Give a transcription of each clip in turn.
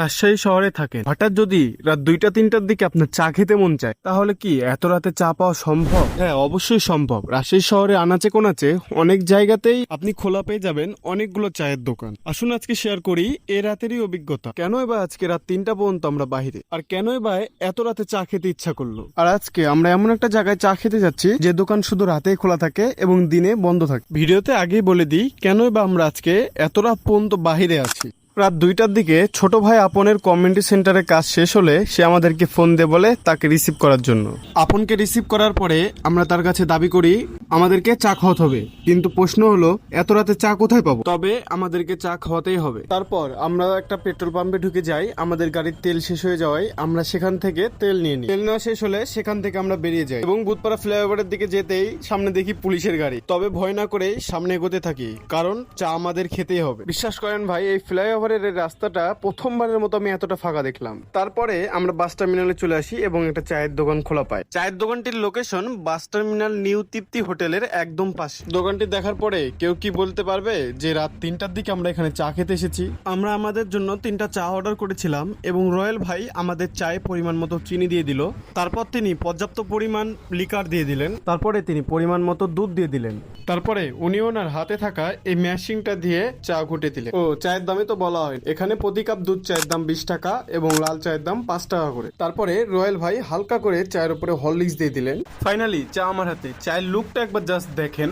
রাজশাহী শহরে থাকেন। হঠাৎ যদি রাত দুইটা, তিনটার দিকে আপনার চা খেতে মন চায়, তাহলে কি এত রাতে চা পাওয়া সম্ভব? হ্যাঁ অবশ্যই সম্ভব। রাজশাহী শহরে আনাচে কোনাচে অনেক জায়গাতেই আপনি খোলা পেয়ে যাবেন অনেকগুলো চায়ের দোকান। আসুন আজকে শেয়ার করি এ রাতেরই অভিজ্ঞতা। কেনই বা আজকে রাত তিনটা পর্যন্ত আমরা বাহিরে? আর কেনই বা এত রাতে চা খেতে ইচ্ছা করল? আর আজকে আমরা এমন একটা জায়গায় চা খেতে যাচ্ছি, যে দোকান শুধু রাতেই খোলা থাকে এবং দিনে বন্ধ থাকে। ভিডিওতে আগেই বলে দিই, কেনই বা আমরা আজকে এত রাত পর্যন্ত বাহিরে আছি? রাত দুইটার দিকে ছোট ভাই আপনের কমিউনিটি সেন্টারে কাজ শেষ হলে সে আমাদেরকে ফোন দিয়ে বলে তাকে রিসিভ করার জন্য। আপনকে রিসিভ করার পরে আমরা তার কাছে দাবি করি, আমাদেরকে চা খাওয়াতে হবে। কিন্তু প্রশ্ন হলো, এত রাতে চা কোথায় পাবো? তবে আমাদেরকে চা খাওয়াতেই হবে। তারপর আমরা একটা পেট্রোল পাম্পে ঢুকে যাই, আমাদের গাড়ির তেল শেষ হয়ে যাওয়ায় আমরা সেখান থেকে তেল নিয়ে নিই। তেল নেওয়া শেষ হলে সেখান থেকে আমরা বেরিয়ে যাই এবং বুধপাড়া ফ্লাইওভারের দিকে যেতেই সামনে দেখি পুলিশের গাড়ি। তবে ভয় না করে সামনে এগোতে থাকি, কারণ চা আমাদের খেতেই হবে। বিশ্বাস করেন ভাই, এই ফ্লাইওভারের এই রাস্তাটা প্রথমবারের মতো আমি এতটা ফাঁকা দেখলাম। তারপরে আমরা বাস টার্মিনালে চলে আসি এবং একটা চায়ের দোকান খোলা পাই চায়ের দোকানটির location bus terminal new Tripti হোটেলের একদম পাশে। দোকানটি দেখার পরে কেউ কি বলতে পারবে যে রাত তিনটার দিকে আমরা এখানে চা খেতে এসেছি? আমরা আমাদের জন্য তিনটা চা অর্ডার করেছিলাম এবং রয়্যাল ভাই আমাদের চায়ে পরিমাণ মতো চিনি দিয়ে দিল। তারপর তিনি পর্যাপ্ত পরিমাণ লিকার দিয়ে দিলেন। তারপরে তিনি পরিমাণ মতো দুধ দিয়ে দিলেন। তারপরে উনি ওনার হাতে থাকা এই ম্যাশিংটা দিয়ে চা ঘুটে দিলেন। ও চায়ের দামে তো বলা হয়। এখানে প্রতি কাপ দুধ চায়ের দাম বিশ টাকা এবং লাল চায়ের দাম পাঁচ টাকা করে। তারপরে রয়্যাল ভাই হালকা করে চায়ের উপরে হরলিক্স দিয়ে দিলেন। ফাইনালি চা আমার হাতে। চায়ের লুকটা একবার জাস্ট দেখেন।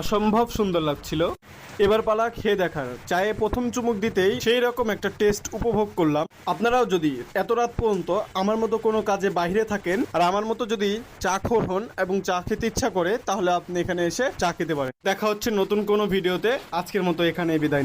অসম্ভব সুন্দর লাগছিল। এবার পালা খেয়ে দেখার। চায়ে প্রথম চুমুক দিতেই সেই রকম একটা টেস্ট উপভোগ করলাম। আপনারাও যদি এত রাত পর্যন্ত আমার মতো কোনো কাজে বাইরে থাকেন আর আমার মতো যদি চা খোর হন এবং চা খেতে ইচ্ছা করে, তাহলে আপনি এখানে এসে চা খেতে পারেন। দেখা হচ্ছে নতুন কোনো ভিডিওতে। আজকের মতো এখানে বিদায়